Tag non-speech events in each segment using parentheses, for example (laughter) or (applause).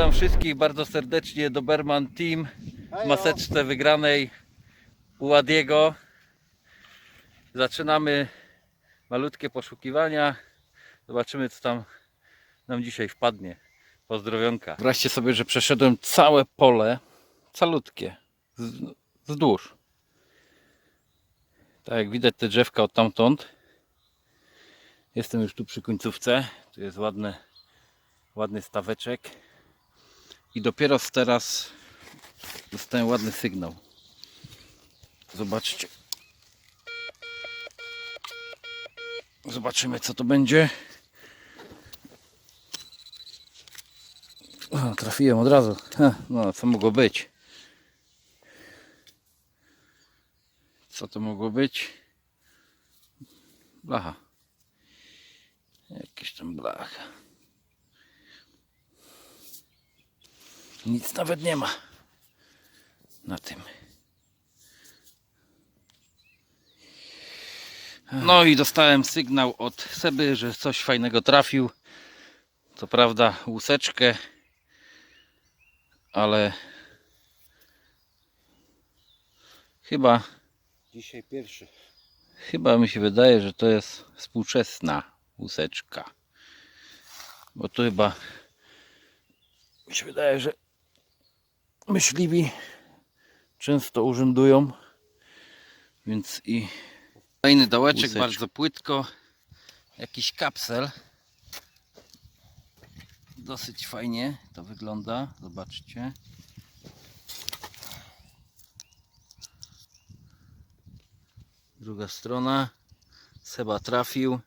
Witam wszystkich bardzo serdecznie Doberman Team w maseczce wygranej u Ładiego. Zaczynamy malutkie poszukiwania. Zobaczymy co tam nam dzisiaj wpadnie. Pozdrowionka. Wyobraźcie sobie, że przeszedłem całe pole, calutkie, z- wzdłuż. Tak jak widać te drzewka od tamtąd. Jestem już tu przy końcówce. Tu jest ładny, ładny staweczek. I dopiero teraz dostałem ładny sygnał. Zobaczcie. Zobaczymy co to będzie. O, trafiłem od razu. Ha, no, co mogło być? Co to mogło być? Blacha. Jakieś tam blacha. Nic nawet nie ma na tym. No i dostałem sygnał od Seby, że coś fajnego trafił. Co prawda łuseczkę, ale chyba, Dzisiaj pierwszy. chyba mi się wydaje, że to jest współczesna łuseczka. Bo to chyba mi się wydaje, że myśliwi często urzędują, więc i fajny dołeczek, Łuseczka. bardzo płytko, jakiś kapsel. Dosyć fajnie to wygląda, zobaczcie. Druga strona. Seba trafił.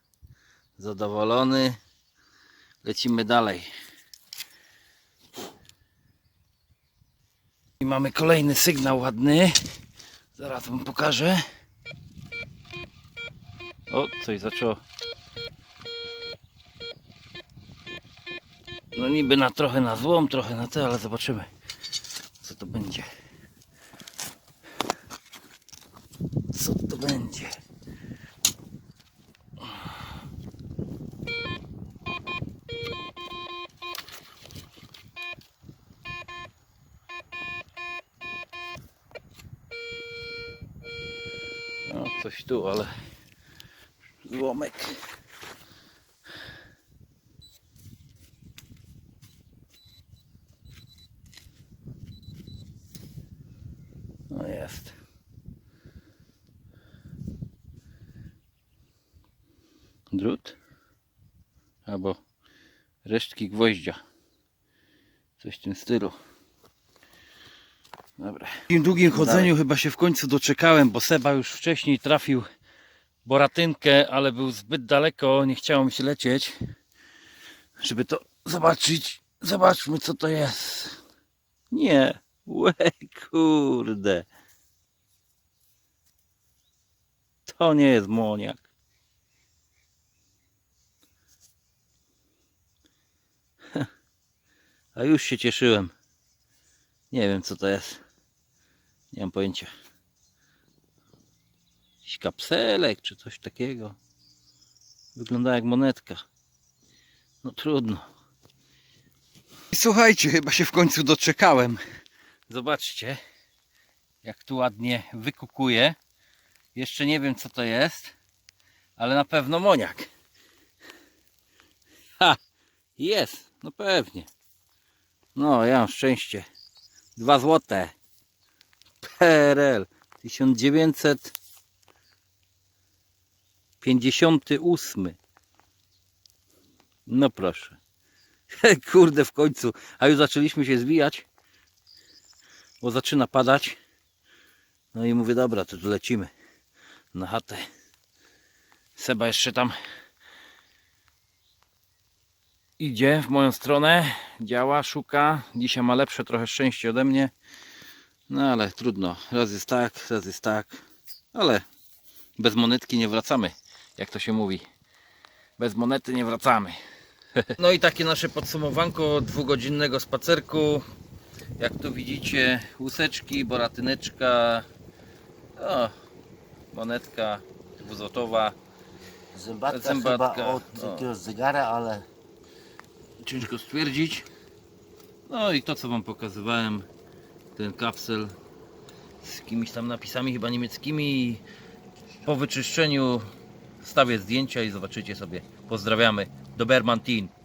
Zadowolony. Lecimy dalej. I mamy kolejny sygnał ładny. Zaraz wam pokażę. O, coś zaczęło. No niby na trochę na złom, trochę na te, ale zobaczymy co to będzie. Coś tu, ale złomek. No jest. Drut. Albo resztki gwoździa. Coś w tym stylu. Dobra. W takim długim chodzeniu chyba się w końcu doczekałem, bo Seba już wcześniej trafił boratynkę, ale był zbyt daleko, nie chciało mi się lecieć, żeby to zobaczyć. Zobaczmy co to jest. Nie. Łe kurde. To nie jest moniak. (laughs) A już się cieszyłem. Nie wiem co to jest. Nie mam pojęcia. Jakiś kapselek czy coś takiego. Wygląda jak monetka. No trudno. I słuchajcie, chyba się w końcu doczekałem. Zobaczcie, jak tu ładnie wykukuje. Jeszcze nie wiem co to jest, ale na pewno moniak. Ha! Jest, no pewnie. No, ja mam szczęście. Dwa złote. PRL 1958. No proszę. (laughs) Kurde w końcu. A już zaczęliśmy się zwijać. Bo zaczyna padać. No i mówię, dobra, to tu lecimy na chatę. Seba jeszcze tam idzie w moją stronę, działa, szuka. Dzisiaj ma lepsze trochę szczęście ode mnie. No ale trudno. Raz jest tak, raz jest tak. Ale bez monetki nie wracamy, jak to się mówi. Bez monety nie wracamy. (laughs) No i takie nasze podsumowanko dwugodzinnego spacerku. Jak tu widzicie, łuseczki, boratyneczka, o, monetka dwuzłotowa. Zębatka, Zębatka, chyba od no. jakiegoś zegara, ale Ciężko stwierdzić. No i to co Wam pokazywałem, ten kapsel z jakimiś tam napisami chyba niemieckimi. Po wyczyszczeniu wstawię zdjęcia i zobaczycie sobie. Pozdrawiamy. Doberman Team.